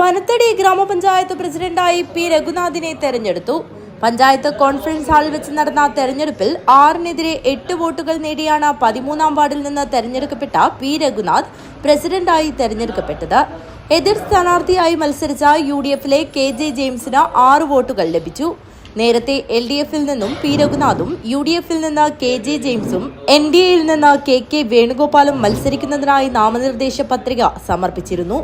പനത്തടി ഗ്രാമപഞ്ചായത്ത് പ്രസിഡന്റായി പി രഘുനാഥിനെ തെരഞ്ഞെടുത്തു. പഞ്ചായത്ത് കോൺഫറൻസ് ഹാളിൽ വെച്ച് നടന്ന തെരഞ്ഞെടുപ്പിൽ ആറിനെതിരെ എട്ട് വോട്ടുകൾ നേടിയാണ് പതിമൂന്നാം വാർഡിൽ നിന്ന് തെരഞ്ഞെടുക്കപ്പെട്ട പി രഘുനാഥ് പ്രസിഡന്റായി തെരഞ്ഞെടുക്കപ്പെട്ടത്. എതിർ സ്ഥാനാർത്ഥിയായി മത്സരിച്ച യു ഡി എഫിലെ കെ ജെ ജെയിംസിന് ആറ് വോട്ടുകൾ ലഭിച്ചു. നേരത്തെ എൽ ഡി എഫിൽ നിന്നും പി രഘുനാഥും യു ഡി എഫിൽ നിന്ന് കെ ജെ ജെയിംസും എൻ ഡി എയിൽ നിന്ന് കെ കെ വേണുഗോപാലും മത്സരിക്കുന്നതിനായി നാമനിർദ്ദേശ പത്രിക സമർപ്പിച്ചിരുന്നു.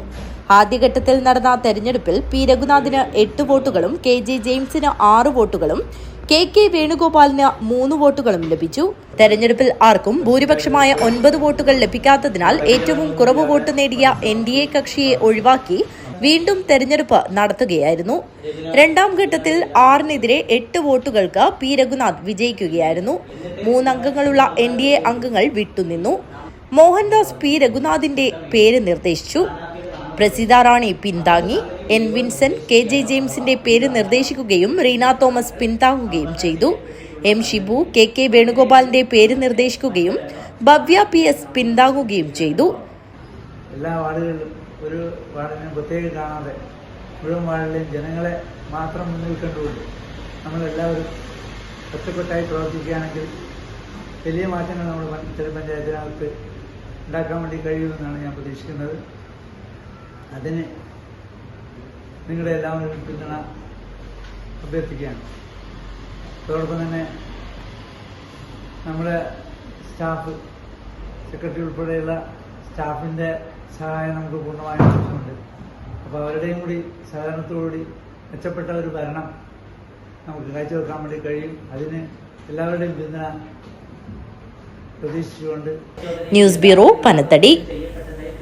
ആദ്യഘട്ടത്തിൽ നടന്ന തെരഞ്ഞെടുപ്പിൽ പി. രഘുനാഥിന് എട്ട് വോട്ടുകളും കെ. ജെ. ജെയിംസിന് ആറ് വോട്ടുകളും കെ. കെ. വേണുഗോപാലിന് മൂന്ന് വോട്ടുകളും ലഭിച്ചു. തെരഞ്ഞെടുപ്പിൽ ആർക്കും ഭൂരിപക്ഷമായ ഒൻപത് വോട്ടുകൾ ലഭിക്കാത്തതിനാൽ ഏറ്റവും കുറവ് വോട്ട് നേടിയ എൻ. ഡി. എ കക്ഷിയെ ഒഴിവാക്കി വീണ്ടും തെരഞ്ഞെടുപ്പ് നടത്തുകയായിരുന്നു. രണ്ടാം ഘട്ടത്തിൽ ആറിനെതിരെ എട്ട് വോട്ടുകൾക്ക് പി. രഘുനാഥ് വിജയിക്കുകയായിരുന്നു. മൂന്നംഗങ്ങളുള്ള എൻ. ഡി. എ അംഗങ്ങൾ വിട്ടുനിന്നു. മോഹൻദാസ് പി. രഘുനാഥിന്റെ പേര് നിർദ്ദേശിച്ചു. പ്രസീത റാണി പിന്താങ്ങി. എൻ വിൻസെന്റ് കെ ജെ ജെയിംസിന്റെ പേര് നിർദ്ദേശിക്കുകയും റീന തോമസ് പിന്താങ്ങുകയും ചെയ്തു. എം ഷിബു കെ കെ വേണുഗോപാലിന്റെ പേര് നിർദ്ദേശിക്കുകയും ഭവ്യ പി എസ് പിന്താങ്ങുകയും ചെയ്തു. എല്ലാ വാർഡുകളിലും ഒരു വാർഡിനെ പ്രത്യേകം കാണാതെ മുഴുവൻ വാർഡിലെയും ജനങ്ങളെ മാത്രം മുന്നിൽ കണ്ടുകൊണ്ട് നമ്മളെല്ലാവരും ഒറ്റക്കെട്ടായി പ്രവർത്തിക്കുകയാണെങ്കിൽ വലിയ മാറ്റങ്ങൾ നമ്മൾ പഞ്ച- പഞ്ചായത്തിനകത്ത് ഉണ്ടാക്കാൻ വേണ്ടി കഴിയുമെന്നാണ് ഞാൻ പ്രതീക്ഷിക്കുന്നത്. അതിന് നിങ്ങളുടെ എല്ലാവരും പിന്തുണ അഭ്യർത്ഥിക്കുകയാണ്. അതോടൊപ്പം തന്നെ നമ്മുടെ സ്റ്റാഫ് സെക്രട്ടറി ഉൾപ്പെടെയുള്ള സ്റ്റാഫിന്റെ സഹായം നമുക്ക് പൂർണമായും ആവശ്യമുണ്ട്. അപ്പോൾ അവരുടെയും കൂടി സഹകരണത്തോടുകൂടി മെച്ചപ്പെട്ട ഒരു ഭരണം നമുക്ക് കാഴ്ചവെക്കാൻ വേണ്ടി കഴിയും. അതിന് എല്ലാവരുടെയും പിന്തുണ പ്രതീക്ഷിച്ചുകൊണ്ട് ന്യൂസ് ബ്യൂറോ പനത്തടി.